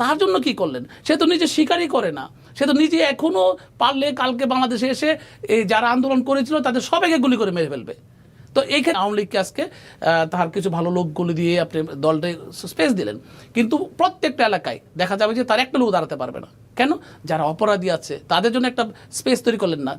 তার জন্য কি করলেন? সে তো নিজে স্বীকারই করে না। সে তো নিজে এখনও পারলে কালকে বাংলাদেশে এসে এই যারা আন্দোলন করেছিল, তাদের সবাইকে গুলি করে মেরে ফেলবে। তো এইখানে আওয়ামী লীগকে আজকে তার কিছু ভালো লোকগুলি দিয়ে আপনি দলটা স্পেস দিলেন। কিন্তু প্রত্যেকটা এলাকায় দেখা যাবে যে তার একটা লোক দাঁড়াতে পারবে না। কেন? যারা অপরাধী আছে, তাদের জন্য একটা স্পেস তৈরি করলেন না।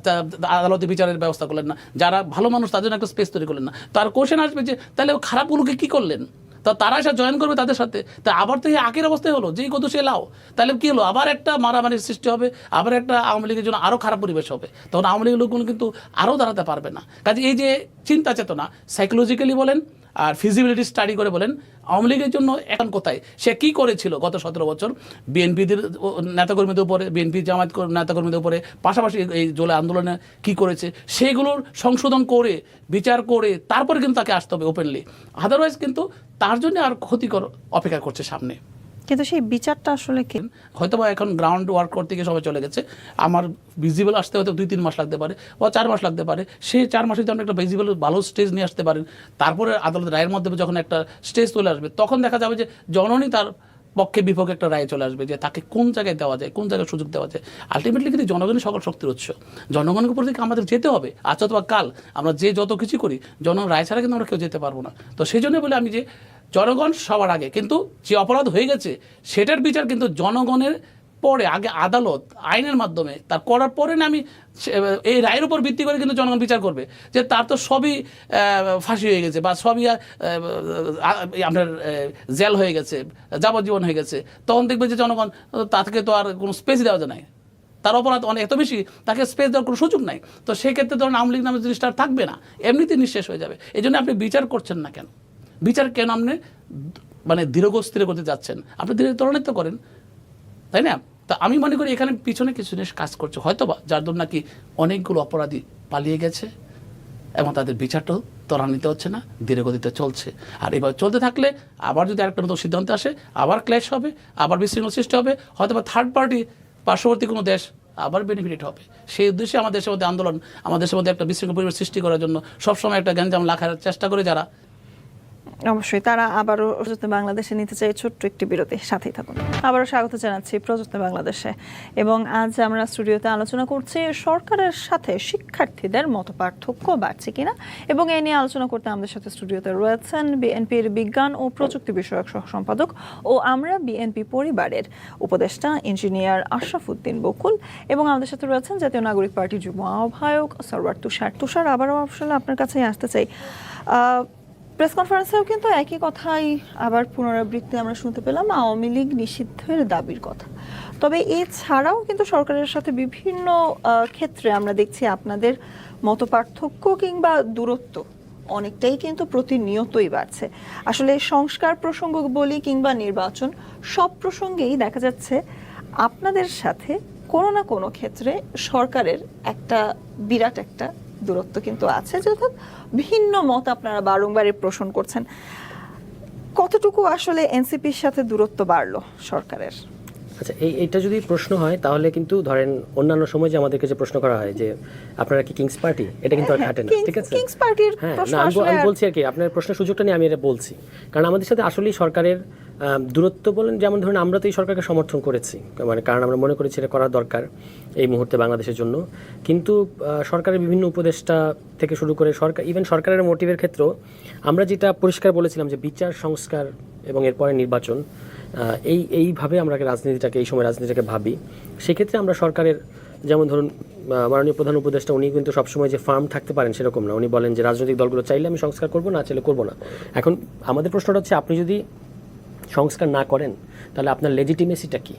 আদালতে বিচারের ব্যবস্থা করলেন না। যারা ভালো মানুষ, তাদের জন্য একটা স্পেস তৈরি করলেন না। তার কোশ্চেন আসবে যে, তাহলে খারাপগুলোকে কি করলেন? তা তারা এসে জয়েন করবে তাদের সাথে। তা আবার তো এই অবস্থায় হলো, যেই কত সে লাও। তাহলে কী হলো? আবার একটা মারামারির সৃষ্টি হবে, আবার একটা আওয়ামী লীগের জন্য আরও খারাপ পরিবেশ হবে। তখন আওয়ামী লীগের লোকগুলো কিন্তু আরও দাঁড়াতে পারবে না। কাজে এই যে চিন্তা চেতনা সাইকোলজিক্যালি বলেন আর ফিজিবিলিটি স্টাডি করে বলেন, আওয়ামী লীগের জন্য এখন কোথায়? সে কি করেছিল গত সতেরো বছর? বিএনপিদের নেতাকর্মীদের উপরে, বিএনপি জামাত কর- নেতাকর্মীদের উপরে, পাশাপাশি এই জোলে আন্দোলনে কি করেছে? সেগুলোর সংশোধন করে, বিচার করে, তারপরে কিন্তু তাকে আসতে হবে ওপেনলি আদারওয়াইজ কিন্তু তার জন্য আর ক্ষতিকর অপেক্ষা করছে সামনে। কিন্তু সেই বিচারটা আসলে কি? হয়তো বা এখন গ্রাউন্ড ওয়ার্ক করতে গিয়ে সবাই চলে গেছে। আমার ভিজিবল আসতে হয়তো দুই তিন মাস লাগতে পারে বা চার মাস লাগতে পারে। সে চার মাসে যখন একটা ভিজিবল ভালো স্টেজ নিয়ে আসতে পারেন। তারপরে আদালত রায়ের মাধ্যমে যখন একটা স্টেজ চলে আসবে তখন দেখা যাবে যে জননী তার পক্ষে বিপক্ষে একটা রায় চলে আসবে যে তাকে কোন জায়গায় দেওয়া যায়, কোন জায়গায় সুযোগ দেওয়া যায়। আলটিমেটলি কিন্তু জনগণের সকল শক্তির উৎস। জনগণের উপর থেকে আমাদের যেতে হবে। আজ অথবা কাল আমরা যে যত কিছু করি, জনগণ রায় ছাড়া কিন্তু আমরা কেউ যেতে পারব না। তো সেই জন্য বলে আমি যে জনগণ সবার আগে, কিন্তু যে অপরাধ হয়ে গেছে, সেটার বিচার কিন্তু জনগণের পরে, আগে আদালত আইনের মাধ্যমে তার করার পরে না আমি এই রায়ের উপর ভিত্তি করে কিন্তু জনগণ বিচার করবে, যে তার তো সবই ফাঁসি হয়ে গেছে বা সবই আপনার জেল হয়ে গেছে, যাবজ্জীবন হয়ে গেছে, তখন দেখবে যে জনগণ, তাকে তো আর কোনো স্পেস দেওয়া যায় নাই। তার অপরাধ অনেক, এত বেশি, তাকে স্পেস দেওয়ার কোনো সুযোগ নাই। তো সেক্ষেত্রে ধরুন আওয়ামী লীগ নামের জিনিসটা থাকবে না, এমনিতেই নিঃশেষ হয়ে যাবে। এই জন্য আপনি বিচার করছেন না কেন? বিচার কেন আপনি মানে দৃঢ়গস্থির করতে যাচ্ছেন? আপনি ধীরে ত্বরান্বিত করেন, তাই না? তা আমি মনে করি এখানে পিছনে কিছু জিনিস কাজ করছে। হয়তো বা যার জন্য নাকি অনেকগুলো অপরাধী পালিয়ে গেছে এবং তাদের বিচারটাও ত্বরান্বিত হচ্ছে না ধীরে গতিতে চলছে। আর এবার চলতে থাকলে আবার যদি আরেকটা নতুন সিদ্ধান্ত আসে, আবার ক্ল্যাশ হবে, আবার বিশৃঙ্খল সৃষ্টি হবে হয়তো বা থার্ড পার্টি পার্শ্ববর্তী কোনো দেশ আবার বেনিফিট হবে। সেই উদ্দেশ্যে আমাদের দেশের মধ্যে আন্দোলন, আমাদের দেশের মধ্যে একটা বিশৃঙ্খল পরিবেশ সৃষ্টি করার জন্য সবসময় একটা গ্যাঞ্জাম লাখার চেষ্টা করে যারা অবশ্যই, তারা আবারও প্রযুক্তি বাংলাদেশে নিতে চাই ছোট্ট একটি বিরতি। সাথেই থাকুন। আবারও স্বাগত জানাচ্ছি প্রযুক্তি বাংলাদেশে। এবং আজ আমরা স্টুডিওতে আলোচনা করছি সরকারের সাথে শিক্ষার্থীদের মত পার্থক্য বাড়ছে কিনা এবং এ নিয়ে আলোচনা করতে আমাদের সাথে স্টুডিওতে রয়েছেন বিএনপির বিজ্ঞান ও প্রযুক্তি বিষয়ক সহ সম্পাদক ও আমরা বিএনপি পরিবারের উপদেষ্টা ইঞ্জিনিয়ার আশরাফ উদ্দিন বকুল এবং আমাদের সাথে রয়েছেন জাতীয় নাগরিক পার্টির যুব আহ্বায়ক সরওয়ার তুষার। তুষার, আবারও আসলে আপনার কাছেই আসতে চাই। প্রেস কনফারেন্সেও কিন্তু একই কথাই আবার পুনরাবৃত্তি আমরা শুনতে পেলাম, আওয়ামী লীগ নিষিদ্ধের দাবির কথা। তবে এছাড়াও কিন্তু সরকারের সাথে বিভিন্ন ক্ষেত্রে আমরা দেখছি আপনাদের মত পার্থক্য কিংবা দূরত্ব অনেকটাই কিন্তু প্রতিনিয়তই বাড়ছে। আসলে সংস্কার প্রসঙ্গ বলি কিংবা নির্বাচন, সব প্রসঙ্গেই দেখা যাচ্ছে আপনাদের সাথে কোনো না কোনো ক্ষেত্রে সরকারের একটা, বিরাট একটা দূরত্ব কিন্তু আছে অর্থাৎ ভিন্ন মত আপনারা বারংবারই পোষণ করছেন। কতটুকু আসলে এনসিপির সাথে দূরত্ব বাড়লো সরকারের? আচ্ছা এই এটা যদি প্রশ্ন হয় তাহলে কিন্তু ধরেন অন্যান্য সময় যে আমাদেরকে যে প্রশ্ন করা হয় যে আপনারা কি কিংস পার্টি এটা কিন্তু আর হ্যাঁ, খাটে না ঠিক আছে? কিংস পার্টির হ্যাঁ প্রশ্ন না আমি আসলে আমি বলছি আর কি আপনার প্রশ্নের সুযোগটা নিয়ে আমি এটা বলছি। কারণ আমাদের সাথে আসলেই সরকারের দূরত্ব বলেন যেমন ধরুন আমরা তো এই সরকারকে সমর্থন করেছি মানে কারণ আমরা মনে করেছি এটা করা দরকার এই মুহূর্তে বাংলাদেশের জন্য। কিন্তু সরকারের বিভিন্ন উপদেষ্টা থেকে শুরু করে সরকার ইভেন সরকারের মোটিভের ক্ষেত্রেও আমরা যেটা পরিষ্কার বলেছিলাম যে বিচার সংস্কার এবং এরপরে নির্বাচন এই, এইভাবে আমরা রাজনীতিটাকে, এই সময় রাজনীতিটাকে ভাবি। সেক্ষেত্রে আমরা সরকারের, যেমন ধরুন মাননীয় প্রধান উপদেষ্টা, উনি কিন্তু সবসময় যে ফার্ম থাকতে পারেন সেরকম না। উনি বলেন যে, রাজনৈতিক দলগুলো চাইলে আমি সংস্কার করব, না চাইলে করব না। এখন আমাদের প্রশ্নটা হচ্ছে, আপনি যদি সংস্কার না করেন, তাহলে আপনার লেজিটিমেসিটা কি?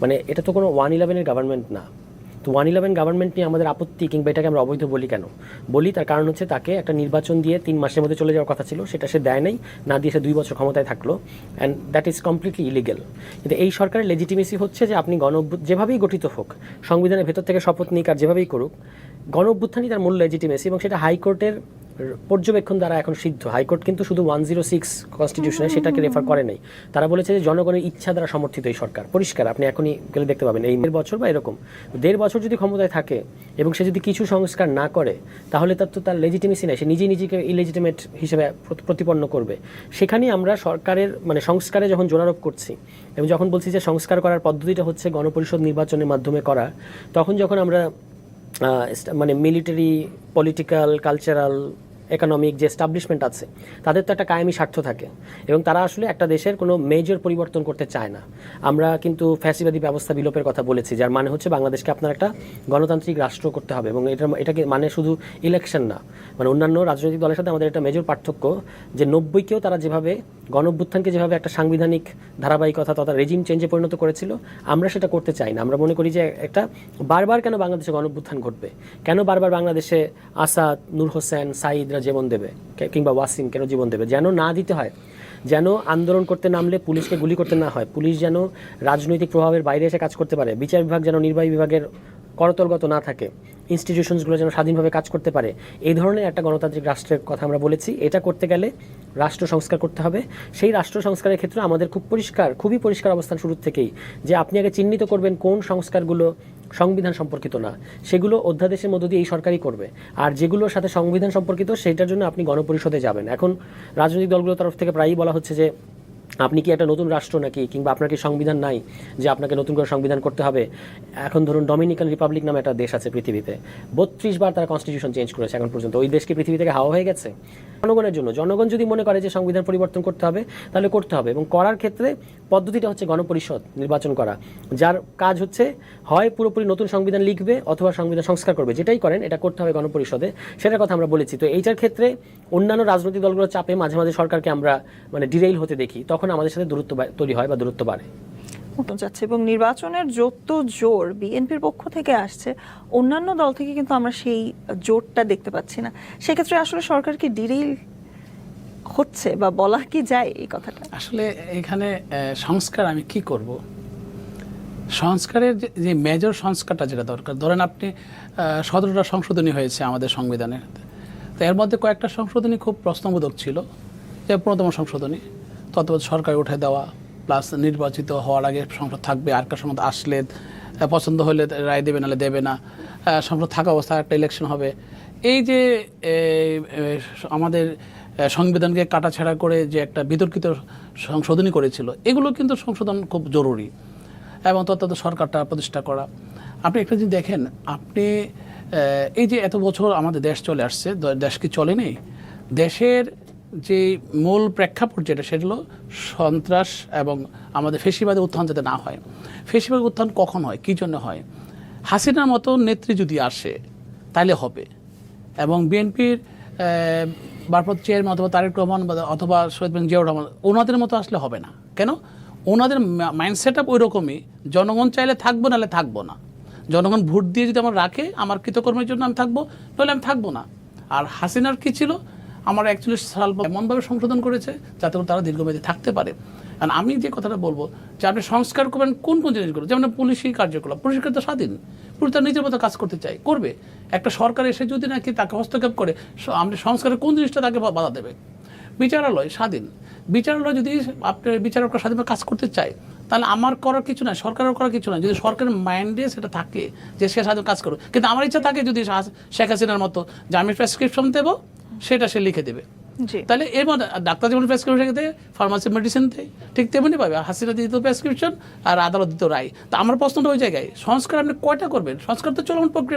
মানে এটা তো কোনো ওয়ান ইলেভেনের গভর্নমেন্ট না। তো ওয়ান ইলেভেন গভর্নমেন্ট নিয়ে আমাদের আপত্তি কিংবা এটাকে আমরা অবৈধ বলি কেন? বলি, তার কারণ হচ্ছে তাকে একটা নির্বাচন দিয়ে তিন মাসের মধ্যে চলে যাওয়ার কথা ছিল, সেটা সে দেয় নাই, না দিয়ে সে দুই বছর ক্ষমতায় থাকল and that is completely illegal কিন্তু এই সরকারের লেজিটিমেসি হচ্ছে যে আপনি গণ যেভাবেই গঠিত হোক, সংবিধানের ভেতর থেকে শপথ নিক আর যেভাবেই করুক, গণ অভ্যুত্থানই তার মূল লেজিটিমেসি এবং সেটা হাইকোর্টের পর্যবেক্ষণ দ্বারা এখন সিদ্ধ। হাইকোর্ট কিন্তু শুধু ওয়ান জিরো সিক্স কনস্টিটিউশনে সেটাকে রেফার করে নাই। তারা বলেছে যে জনগণের ইচ্ছা দ্বারা সমর্থিত এই সরকার। পরিষ্কার, আপনি এখনই গেলে দেখতে পাবেন। এই দেড় বছর বা এরকম। দেড় বছর যদি ক্ষমতায় থাকে এবং সে যদি কিছু সংস্কার না করে, তাহলে তার তো তার লেজিটিমেসি নাই। সে নিজেই নিজেকে ইলেজিটিমেট হিসেবে প্রতিপন্ন করবে। সেখানেই আমরা সরকারের মানে সংস্কারে যখন জোরারোপ করছি এবং যখন বলছি যে সংস্কার করার পদ্ধতিটা হচ্ছে গণপরিষদ নির্বাচনের মাধ্যমে করা, তখন যখন আমরা মানে মিলিটারি পলিটিক্যাল কালচারাল ইকোনমিক যে এস্টাবলিশমেন্ট আছে, তাদের তো একটা কায়েমি স্বার্থ থাকে এবং তারা আসলে একটা দেশের কোনো মেজর পরিবর্তন করতে চায় না। আমরা কিন্তু ফ্যাসিবাদী ব্যবস্থা বিলোপের কথা বলেছি, যার মানে হচ্ছে বাংলাদেশকে আপনার একটা গণতান্ত্রিক রাষ্ট্র করতে হবে এবং এটা, এটাকে মানে শুধু ইলেকশন না মানে অন্যান্য রাজনৈতিক দলের সাথে আমাদের একটা মেজর পার্থক্য যে নব্বইকেও তারা যেভাবে গণঅভ্যুত্থানকে যেভাবে একটা সাংবিধানিক ধারাবাহিকতা তথা রেজিম চেঞ্জে পরিণত করেছিল, আমরা সেটা করতে চাই না। আমরা মনে করি যে একটা বারবার কেন বাংলাদেশে গণঅভ্যুত্থান ঘটবে? কেন বারবার বাংলাদেশে আসাদ, নূর হোসেন সাইদরা জীবন দেবে কিংবা ওয়াসিম কেন জীবন দেবে? যেন না দিতে হয়, যেন আন্দোলন করতে নামলে পুলিশকে গুলি করতে না হয়, পুলিশ যেন রাজনৈতিক প্রভাবের বাইরে এসে কাজ করতে পারে, বিচার বিভাগ যেন নির্বাহী বিভাগের করতলগত না থাকে ইনস্টিটিউশনসগুলো যেন স্বাধীনভাবে কাজ করতে পারে, এই ধরনের একটা গণতান্ত্রিক রাষ্ট্রের কথা আমরা বলেছি। এটা করতে গেলে রাষ্ট্র সংস্কার করতে হবে। সেই রাষ্ট্র সংস্কারের ক্ষেত্রে আমাদের খুব পরিষ্কার, খুবই পরিষ্কার অবস্থান শুরুর থেকেই, যে আপনি আগে চিহ্নিত করবেন কোন সংস্কারগুলো সংবিধান সম্পর্কিত না। সেগুলো অধ্যাদেশের মধ্য দিয়ে এই সরকারই করবে। আর যেগুলোর সাথে সংবিধান সম্পর্কিত, সেটার জন্য আপনি গণপরিষদে যাবেন। এখন রাজনৈতিক দলগুলোর তরফ থেকে প্রায়ই বলা হচ্ছে যে আপনি কি একটা নতুন রাষ্ট্র নাকি, কিংবা আপনার কি সংবিধান নাই যে আপনাকে নতুন করে সংবিধান করতে হবে? এখন ধরুন ডমিনিকান রিপাবলিক নামে একটা দেশ আছে পৃথিবীতে। বত্রিশ বার তারা কনস্টিটিউশন চেঞ্জ করেছে এখন পর্যন্ত। ওই দেশকে পৃথিবী থেকে হাওয়া হয়ে গেছে? জনগণের জন্য। জনগণ যদি মনে করে যে সংবিধান পরিবর্তন করতে হবে, তাহলে করতে হবে। এবং করার ক্ষেত্রে পদ্ধতিটা হচ্ছে গণপরিষদ নির্বাচন করা, যার কাজ হচ্ছে হয় পুরোপুরি নতুন সংবিধান লিখবে অথবা সংবিধান সংস্কার করবে। যেটাই করেন, এটা করতে হবে গণপরিষদে। সেটার কথা আমরা বলেছি। তো এইটার ক্ষেত্রে অন্যান্য রাজনৈতিক দলগুলোর চাপে মাঝে মাঝে সরকারকে আমরা মানে ডিরেইল হতে দেখি। তখন আমাদের সাথে দূরত্ব তৈরি হয় বা দূরত্ব বাড়ে। যাচ্ছে। এবং নির্বাচনের যত জোর বিএনপির পক্ষ থেকে আসছে অন্যান্য দল থেকে কিন্তু আমরা সেই জোরটা দেখতে পাচ্ছি না। সেক্ষেত্রে আসলে সরকার কি ডিরেইল হচ্ছে বা বলা কি যায় এই কথাটা? আসলে এখানে সংস্কার আমি কি করব? সংস্কারের যে- যে মেজর সংস্কারটা যেটা দরকার ধরেন আপনি সতেরোটা সংশোধনী হয়েছে আমাদের সংবিধানে। তো এর মধ্যে কয়েকটা সংশোধনী খুব প্রশ্নবোধক ছিল যে প্রথম সংশোধনী। তত্ত্বাবধায়ক সরকার উঠে দেওয়া প্লাস নির্বাচিত হওয়ার আগে সংসদ থাকবে, আর কার সময় আসলে পছন্দ হলে রায় দেবে, নাহলে দেবে না সংসদ থাকা অবস্থায় একটা ইলেকশন হবে। এই যে আমাদের সংবিধানকে কাটাছেড়া করে যে একটা বিতর্কিত সংশোধনী করেছিল, এগুলো কিন্তু সংশোধন খুব জরুরি, এবং তত্ত্বাবধায়ক সরকারটা প্রতিষ্ঠা করা। আপনি একটা জিনিস দেখেন, আপনি এই যে এত বছর আমাদের দেশ চলে আসছে দেশ কি চলেনি দেশের যে মূল প্রেক্ষাপট যেটা, সেটা হলো সন্ত্রাস এবং আমাদের ফেসিবাদী উত্থান যাতে না হয়। ফেসিবাদী উত্থান কখন হয়? কী জন্য হয়? হাসিনার মতো নেত্রী যদি আসে তাহলে হবে। এবং বিএনপির ভারপ্রাপ্ত চেয়ারম্যান অথবা তারেক রহমান অথবা শহীদ বিন জিয়াউর রহমান, ওনাদের মতো আসলে হবে না। কেন? ওনাদের মাইন্ডসেট আপ ওই রকমই জনগণ চাইলে থাকব, নাহলে থাকব না। জনগণ ভোট দিয়ে যদি আমার রাখে, আমার কৃতকর্মের জন্য আমি থাকব, নাহলে আমি থাকব না। আর হাসিনার কি ছিল? আমার একচল্লিশ সাল এমনভাবে সংশোধন করেছে যাতে করে তারা দীর্ঘমেয়াদী থাকতে পারে। আর আমি যে কথাটা বলব, যে আপনি সংস্কার করবেন, কোন কোন জিনিসগুলো? যেমন পুলিশি কার্যকলাপ পুলিশ তো স্বাধীন। পুলিশ তার নিজের মতো কাজ করতে চাই করবে। একটা সরকার এসে যদি নাকি তাকে হস্তক্ষেপ করে আপনি সংস্কারের কোন জিনিসটা তাকে বাধা দেবে? বিচারালয় স্বাধীন। বিচারালয় যদি আপনার বিচারকরা স্বাধীনভাবে কাজ করতে চায়, তাহলে আমার করার কিছু নাই, সরকারের করার কিছু নাই। যদি সরকারের মাইন্ডে সেটা থাকে, যে সে স্বাধীন কাজ করবে কিন্তু আমার ইচ্ছা থাকে যদি শেখ হাসিনার মতো যে আমি প্রেসক্রিপশন দেবো সেটা সে লিখে দেবে। তাহলে এর মধ্যে ডাক্তার যেমন প্রেসক্রিপশন দেয় ফার্মাসি মেডিসিন দেয় ঠিক তেমনি পাবে। হাসিনা দিত প্রেসক্রিপশন আর আদালত দিত রায়। তা আমার প্রশ্নটা ওই জায়গায় সংস্কার আপনি কয়টা করবেন? সংস্কার তো চলমান প্রক্রিয়া